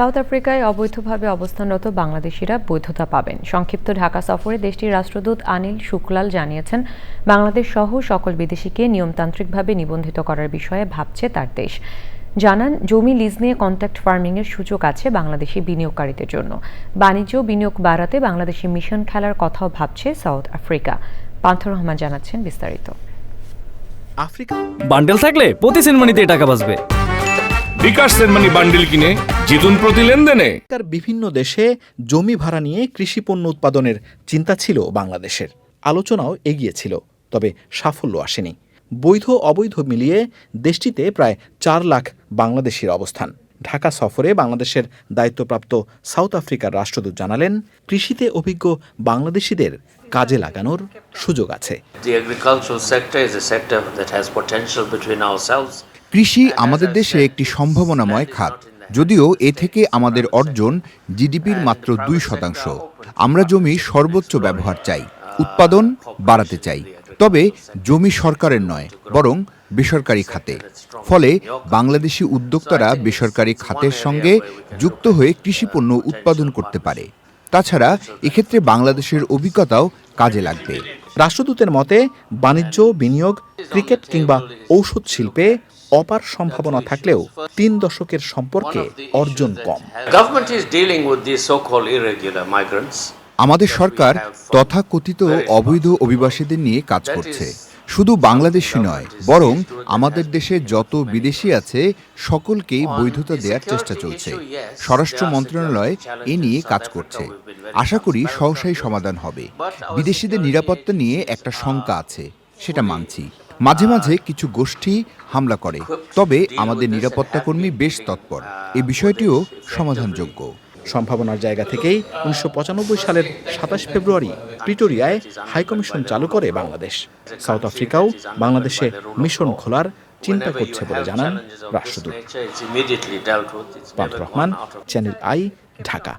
South আফ্রিকায় অবৈধভাবে অবস্থানরত বাংলাদেশিরা বৈধতা পাবেন। সংক্ষিপ্ত ঢাকা সফরে দেশটির রাষ্ট্রদূত আনিল শুক্লাল জানিয়েছেন বাংলাদেশ সহ সকল বিদেশিকে নিয়মতান্ত্রিকভাবে নিবন্ধিত করার বিষয়ে ভাবছে তার দেশ। জানান জমি লিজ নিয়ে কন্ট্যাক্ট ফার্মিংয়ের সুযোগ আছে বাংলাদেশি বিনিয়োগকারীদের জন্য। বাণিজ্য বিনিয়োগ বাড়াতে বাংলাদেশি মিশন খেলার কথাও ভাবছে সাউথ আফ্রিকা। পান্থর রহমান জানাচ্ছেন বিস্তারিত। আফ্রিকা বান্ডেল থাকলে প্রতি সেনমানিতে টাকা বাঁচবে। বিকাশ সেনমানি বান্ডিল কিনে জিতুন প্রতি লেনদেনে। আফ্রিকার বিভিন্ন দেশে জমি ভাড়া নিয়ে কৃষি পণ্য উৎপাদনের চিন্তা ছিল বাংলাদেশের। আলোচনাও এগিয়েছিল তবে সাফল্য আসেনি। বৈধ অবৈধ মিলিয়ে দেশটিতে প্রায় চার লাখ বাংলাদেশির অবস্থান। ঢাকা সফরে বাংলাদেশের দায়িত্বপ্রাপ্ত সাউথ আফ্রিকার রাষ্ট্রদূত জানালেন কৃষিতে অভিজ্ঞ বাংলাদেশিদের কাজে লাগানোর সুযোগ আছে। কৃষি আমাদের দেশে একটি সম্ভাবনাময় খাত, যদিও এ থেকে আমাদের অর্জন জিডিপির মাত্র দুই শতাংশ। আমরা জমি সর্বোচ্চ ব্যবহার চাই, উৎপাদন বাড়াতে চাই। তবে জমি সরকারের নয়, বরং বেসরকারি খাতে। ফলে বাংলাদেশি উদ্যোক্তারা বেসরকারি খাতের সঙ্গে যুক্ত হয়ে কৃষিপণ্য উৎপাদন করতে পারে। তাছাড়া এক্ষেত্রে বাংলাদেশের অভিজ্ঞতাও কাজে লাগবে। রাষ্ট্রদূতের মতে বাণিজ্য বিনিয়োগ ক্রিকেট কিংবা ঔষধ শিল্পে অপার সম্ভাবনা থাকলেও তিন দশকের সম্পর্কে অর্জন কম. আমাদের সরকার তথাকথিত অবৈধ অভিবাসীদের নিয়ে কাজ করছে শুধু বাংলাদেশি নয়, বরং আমাদের দেশে যত বিদেশি আছে, সকলকেই বৈধতা দেওয়ার চেষ্টা চলছে। স্বরাষ্ট্র মন্ত্রণালয় এ নিয়ে কাজ করছে। আশা করি সহসাই সমাধান হবে। বিদেশিদের নিরাপত্তা নিয়ে একটা শঙ্কা আছে, সেটা মানছি। মাঝে মাঝে কিছু গোষ্ঠী হামলা করে, তবে আমাদের নিরাপত্তা কর্মী বেশ তৎপর। এই বিষয়টিও সমাধানযোগ্য। সম্ভাবনার জায়গা থেকেই উনিশশো পঁচানব্বই সালের সাতাশ ফেব্রুয়ারি প্রিটোরিয়ায় হাইকমিশন চালু করে বাংলাদেশ। সাউথ আফ্রিকাও বাংলাদেশে মিশন খোলার চিন্তা করছে বলে জানান রাষ্ট্রদূত। Rahman, channel I, Dhaka.